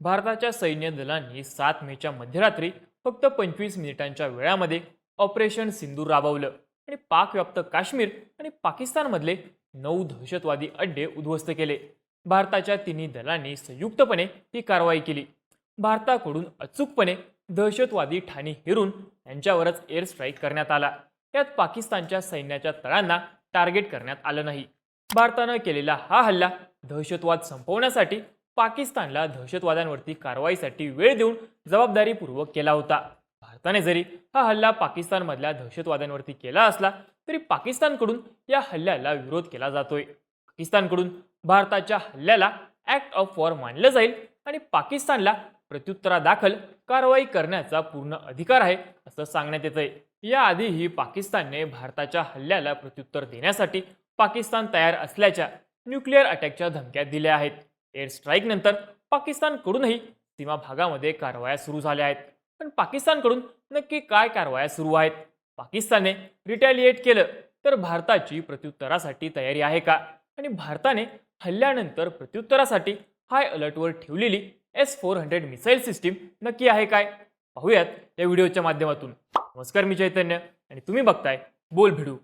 भारताच्या सैन्य दलांनी सात मेच्या मध्यरात्री फक्त पंचवीस मिनिटांच्या वेळामध्ये ऑपरेशन सिंदूर राबवलं आणि पाकव्याप्त काश्मीर आणि पाकिस्तानमधले नऊ दहशतवादी अड्डे उद्ध्वस्त केले. भारताच्या तिन्ही दलांनी संयुक्तपणे ही कारवाई केली. भारताकडून अचूकपणे दहशतवादी ठाणी हेरून त्यांच्यावरच एअर स्ट्राईक करण्यात आला. यात पाकिस्तानच्या सैन्याच्या तळांना टार्गेट करण्यात आलं नाही. भारतानं केलेला हा हल्ला दहशतवाद संपवण्यासाठी पाकिस्तानला दहशतवाद्यांवरती कारवाईसाठी वेळ देऊन जबाबदारीपूर्वक केला होता. भारताने जरी हा हल्ला पाकिस्तानमधल्या दहशतवाद्यांवरती केला असला तरी पाकिस्तानकडून या हल्ल्याला विरोध केला जातोय. पाकिस्तानकडून भारताच्या हल्ल्याला ॲक्ट ऑफ वॉर मानलं जाईल आणि पाकिस्तानला प्रत्युत्तरादाखल कारवाई करण्याचा पूर्ण अधिकार आहे असं सांगण्यात येतंय. याआधीही पाकिस्तानने भारताच्या हल्ल्याला प्रत्युत्तर देण्यासाठी पाकिस्तान तयार असल्याच्या न्यूक्लिअर अटॅकच्या धमक्या दिल्या आहेत. एअर स्ट्राईक नंतर पाकिस्तानकडूनही सीमा भागामध्ये कारवाया सुरू झाल्या आहेत. पण पाकिस्तानकडून नक्की काय कारवाया सुरू आहेत? पाकिस्तानने रिटॅलिएट केलं तर भारताची प्रत्युत्तरासाठी तयारी आहे का? आणि भारताने हल्ल्यानंतर प्रत्युत्तरासाठी हाय अलर्टवर ठेवलेली S four hundred missile system नक्की आहे काय? पाहूयात या व्हिडिओच्या माध्यमातून. नमस्कार मी चैतन्य आणि तुम्ही बघताय बोल भिडू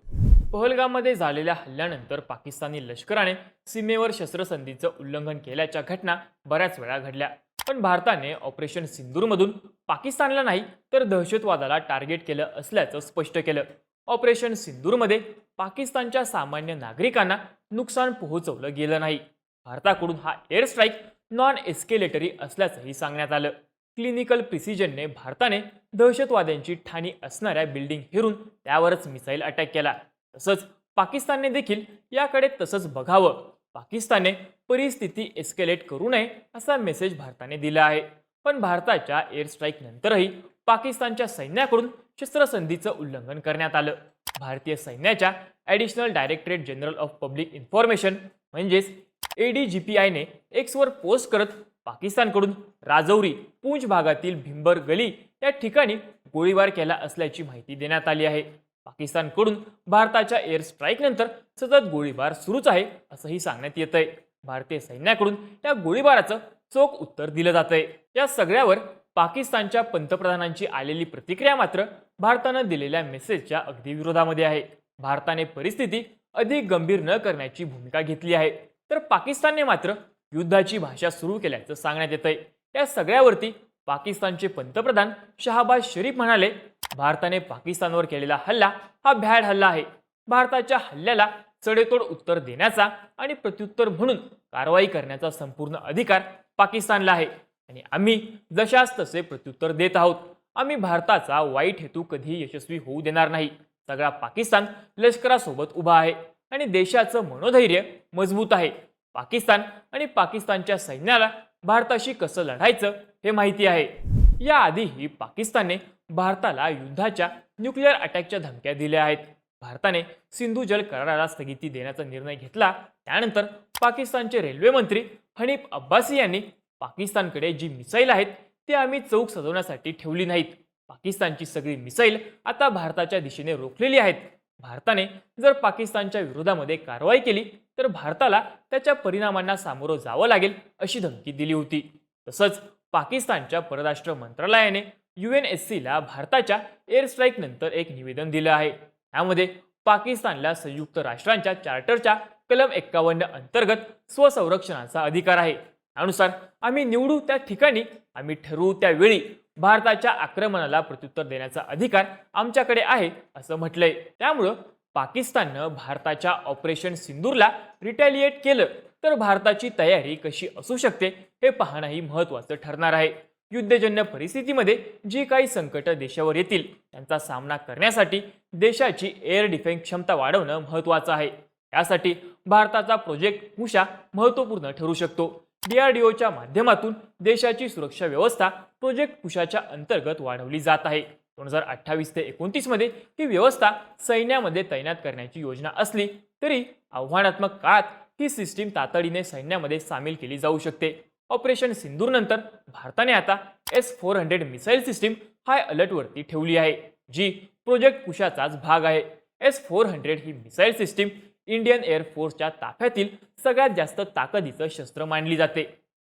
पहलगाममध्ये झालेल्या हल्ल्यानंतर पाकिस्तानी लष्कराने सीमेवर शस्त्रसंधीचं उल्लंघन केल्याच्या घटना बऱ्याच वेळा घडल्या. पण भारताने ऑपरेशन सिंदूरमधून पाकिस्तानला नाही तर दहशतवादाला टार्गेट केलं असल्याचं स्पष्ट केलं. ऑपरेशन सिंदूरमध्ये पाकिस्तानच्या सामान्य नागरिकांना नुकसान पोहोचवलं गेलं नाही. भारताकडून हा एअर स्ट्राईक नॉन एस्केलेटरी असल्याचंही सांगण्यात आलं. क्लिनिकल प्रिसिजनने भारताने दहशतवाद्यांची ठाणी असणाऱ्या बिल्डिंग हेरून त्यावरच मिसाईल अटॅक केला. तसंच पाकिस्तानने देखील याकडे तसंच बघावं. पाकिस्तानने परिस्थिती एस्केलेट करू नये असा मेसेज भारताने दिला आहे. पण भारताच्या एअर स्ट्राईक नंतरही पाकिस्तानच्या सैन्याकडून शस्त्रसंधीचं उल्लंघन करण्यात आलं. भारतीय सैन्याच्या additional directorate general of public information म्हणजेच ए डी जी पी आयने एक्सवर पोस्ट करत पाकिस्तानकडून राजौरी पूंछ भागातील भिंबर गली या ठिकाणी गोळीबार केला असल्याची माहिती देण्यात आली आहे. पाकिस्तानकडून भारताच्या एअर स्ट्राईक नंतर सतत गोळीबार सुरूच आहे असंही सांगण्यात येत आहे भारतीय सैन्याकडून या गोळीबाराचं चोख उत्तर दिलं जात आहे या सगळ्यावर पाकिस्तानच्या पंतप्रधानांची आलेली प्रतिक्रिया मात्र भारतानं दिलेल्या मेसेजच्या अगदी विरोधामध्ये आहे. भारताने परिस्थिती अधिक गंभीर न करण्याची भूमिका घेतली आहे. तर पाकिस्तानने मात्र युद्धाची भाषा सुरू केल्याचं सांगण्यात येत आहे या सगळ्यावरती पाकिस्तानचे पंतप्रधान शहाबाज शरीफ म्हणाले भारताने पाकिस्तानवर केलेला हल्ला हा भ्याड हल्ला आहे. भारताच्या हल्ल्याला चढेतोड उत्तर देण्याचा आणि प्रत्युत्तर म्हणून कारवाई करण्याचा संपूर्ण अधिकार पाकिस्तानला आहे. आणि आम्ही जशास तसे प्रत्युत्तर देत आहोत. आम्ही भारताचा वाईट हेतू कधीही यशस्वी होऊ देणार नाही. सगळा पाकिस्तान लष्करासोबत उभा आहे आणि देशाचं मनोधैर्य मजबूत आहे. पाकिस्तान आणि पाकिस्तानच्या सैन्याला भारताशी कसं लढायचं हे माहिती आहे. याआधीही पाकिस्तानने भारताला युद्धाच्या न्यूक्लिअर अटॅकच्या धमक्या दिल्या आहेत. भारताने सिंधू जल कराराला स्थगिती देण्याचा निर्णय घेतला. त्यानंतर पाकिस्तानचे रेल्वे मंत्री हनीफ अब्बासी यांनी पाकिस्तानकडे जी मिसाईल आहेत ती आम्ही चौक सजवण्यासाठी ठेवली नाहीत. पाकिस्तानची सगळी मिसाईल आता भारताच्या दिशेने रोखलेली आहेत. भारताने जर पाकिस्तानच्या विरोधामध्ये कारवाई केली तर भारताला त्याच्या परिणामांना सामोरं जावं लागेल अशी धमकी दिली होती. तसंच पाकिस्तानच्या परराष्ट्र मंत्रालयाने यू एन एस सीला भारताच्या एअर स्ट्राईकनंतर एक निवेदन दिलं आहे. यामध्ये पाकिस्तानला संयुक्त राष्ट्रांच्या चार्टरच्या कलम एक्कावन्न अंतर्गत स्वसंरक्षणाचा अधिकार आहे. त्यानुसार आम्ही निवडू त्या ठिकाणी आम्ही ठरवू त्यावेळी भारताच्या आक्रमणाला प्रत्युत्तर देण्याचा अधिकार आमच्याकडे आहे असं म्हटलंय. त्यामुळं पाकिस्ताननं भारताच्या ऑपरेशन सिंदूरला रिटॅलिएट केलं. तर भारताची तयारी कशी असू शकते हे पाहणंही महत्त्वाचं ठरणार आहे. युद्धजन्य परिस्थितीमध्ये जी काही संकट देशावर येतील त्यांचा सामना करण्यासाठी देशाची एअर डिफेन्स क्षमता वाढवणं महत्त्वाचं आहे. यासाठी भारताचा प्रोजेक्ट उषा महत्त्वपूर्ण ठरू शकतो. डीआरडीओच्या माध्यमातून देशाची सुरक्षा व्यवस्था प्रोजेक्ट कुशाच्या अंतर्गत वाढवली जात आहे. दोन हजार अठ्ठावीस ते एकोणतीसमध्ये ही व्यवस्था सैन्यामध्ये तैनात करण्याची योजना असली तरी आव्हानात्मक काळात ही सिस्टीम तातडीने सैन्यामध्ये सामील केली जाऊ शकते. ऑपरेशन सिंदूरनंतर भारताने आता S four hundred missile system high अलर्टवरती ठेवली आहे जी प्रोजेक्ट कुशाचाच भाग आहे. एस फोर हंड्रेड ही मिसाईल सिस्टीम इंडियन एअरफोर्सच्या ताफ्यातील सगळ्यात जास्त ताकदीचं शस्त्र मानली जाते.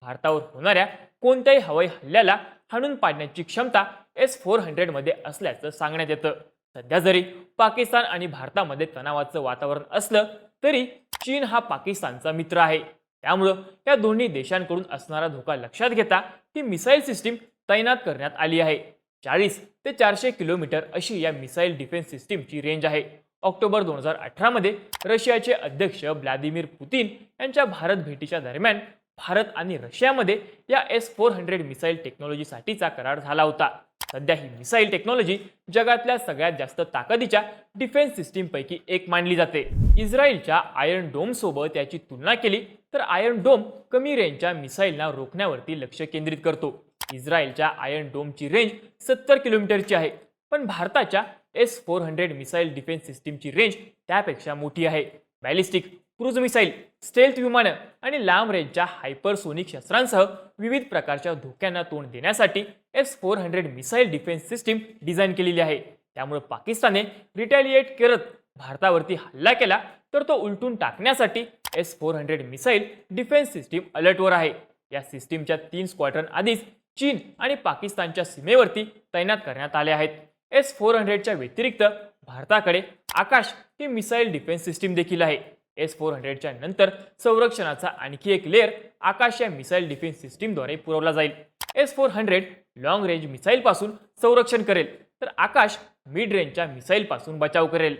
भारतावर होणाऱ्या कोणत्याही हवाई हल्ल्याला हाणून पाडण्याची क्षमता एस फोर हंड्रेडमध्ये असल्याचं सांगण्यात येतं. सध्या जरी पाकिस्तान आणि भारतामध्ये तणावाचं वातावरण असलं तरी चीन हा पाकिस्तानचा मित्र आहे. त्यामुळं या दोन्ही देशांकडून असणारा धोका लक्षात घेता ही मिसाईल सिस्टीम तैनात करण्यात आली आहे. चाळीस ते चारशे किलोमीटर अशी या मिसाईल डिफेन्स सिस्टीमची रेंज आहे. ऑक्टोबर दोन हजार अठरामध्ये रशियाचे अध्यक्ष व्लादिमीर पुतीन यांच्या भारत भेटीच्या दरम्यान भारत आणि रशियामध्ये या एस फोर हंड्रेड मिसाईल टेक्नॉलॉजीसाठीचा करार झाला होता. सध्या ही मिसाईल टेक्नॉलॉजी जगातल्या सगळ्यात जास्त ताकदीच्या डिफेन्स सिस्टीमपैकी एक मानली जाते. इस्रायलच्या आयर्न डोम सोबत याची तुलना केली तर आयर्न डोम कमी रेंजच्या मिसाईलना रोखण्यावरती लक्ष केंद्रित करतो. इस्रायलच्या आयर्न डोमची रेंज सत्तर किलोमीटरची आहे पण भारताच्या S four hundred missile defence सिस्टीमची रेंज त्यापेक्षा मोठी आहे. बॅलिस्टिक क्रूज मिसाईल स्टेल्थ विमानं आणि लांब रेंजच्या हायपरसोनिक शस्त्रांसह विविध प्रकारच्या धोक्यांना तोंड देण्यासाठी S four hundred missile defence system design केलेली आहे. त्यामुळे पाकिस्तानने रिटॅलिएट करत भारतावरती हल्ला केला तर तो उलटून टाकण्यासाठी S four hundred missile defence system अलर्टवर आहे. या सिस्टीमच्या तीन स्क्वॉड्रन आधीच चीन आणि पाकिस्तानच्या सीमेवरती तैनात करण्यात आले आहेत. एस फोर हंड्रेडच्या व्यतिरिक्त भारताकडे आकाश ही मिसाईल डिफेन्स सिस्टीम देखील आहे. एस फोर हंड्रेडच्या नंतर संरक्षणाचा आणखी एक लेअर आकाश या मिसाईल डिफेन्स सिस्टीमद्वारे पुरवला जाईल. S four hundred long range मिसाईलपासून संरक्षण करेल. तर आकाश मिड रेंजच्या मिसाईलपासून बचाव करेल.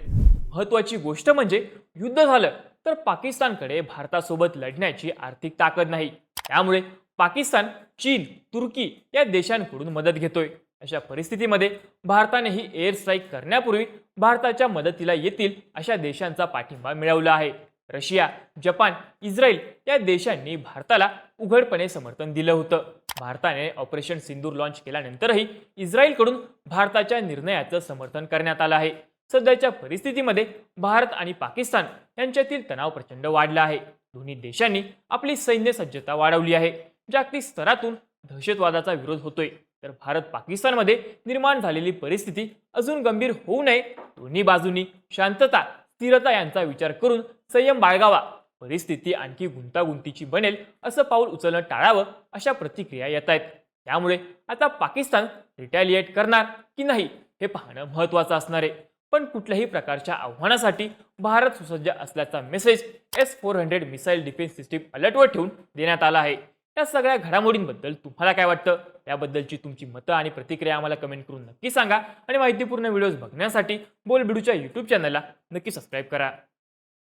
महत्वाची गोष्ट म्हणजे युद्ध झालं तर पाकिस्तानकडे भारतासोबत लढण्याची आर्थिक ताकद नाही. त्यामुळे पाकिस्तान चीन तुर्की या देशांकडून मदत घेतोय. अशा परिस्थितीमध्ये भारतानेही एअर स्ट्राईक करण्यापूर्वी भारताच्या मदतीला येतील अशा देशांचा पाठिंबा मिळवला आहे. रशिया जपान इस्रायल या देशांनी भारताला उघडपणे समर्थन दिलं होतं. भारताने ऑपरेशन सिंदूर लॉन्च केल्यानंतरही इस्रायलकडून भारताच्या निर्णयाचं समर्थन करण्यात आलं आहे. सध्याच्या परिस्थितीमध्ये भारत आणि पाकिस्तान यांच्यातील तणाव प्रचंड वाढला आहे. दोन्ही देशांनी आपली सैन्य सज्जता वाढवली आहे जागतिक स्तरातून दहशतवादाचा विरोध होतोय. तर भारत पाकिस्तानमध्ये निर्माण झालेली परिस्थिती अजून गंभीर होऊ नये. दोन्ही बाजूंनी शांतता स्थिरता यांचा विचार करून संयम बाळगावा. परिस्थिती आणखी गुंतागुंतीची बनेल असं पाऊल उचलणं टाळावं अशा प्रतिक्रिया येत आहेत. त्यामुळे आता पाकिस्तान रिटॅलिएट करणार की नाही हे पाहणं महत्त्वाचं असणार आहे. पण कुठल्याही प्रकारच्या आव्हानासाठी भारत सुसज्ज असल्याचा message S four hundred missile defence system अलर्टवर ठेवून देण्यात आला आहे. या सगळ्या घडामोडींबद्दल तुम्हाला काय वाटतं? याबद्दलची तुमची मतं आणि प्रतिक्रिया आम्हाला कमेंट करून नक्की सांगा. आणि माहितीपूर्ण व्हिडिओज बघण्यासाठी बोलबिडूच्या यूट्यूब चॅनलला नक्की सबस्क्राईब करा.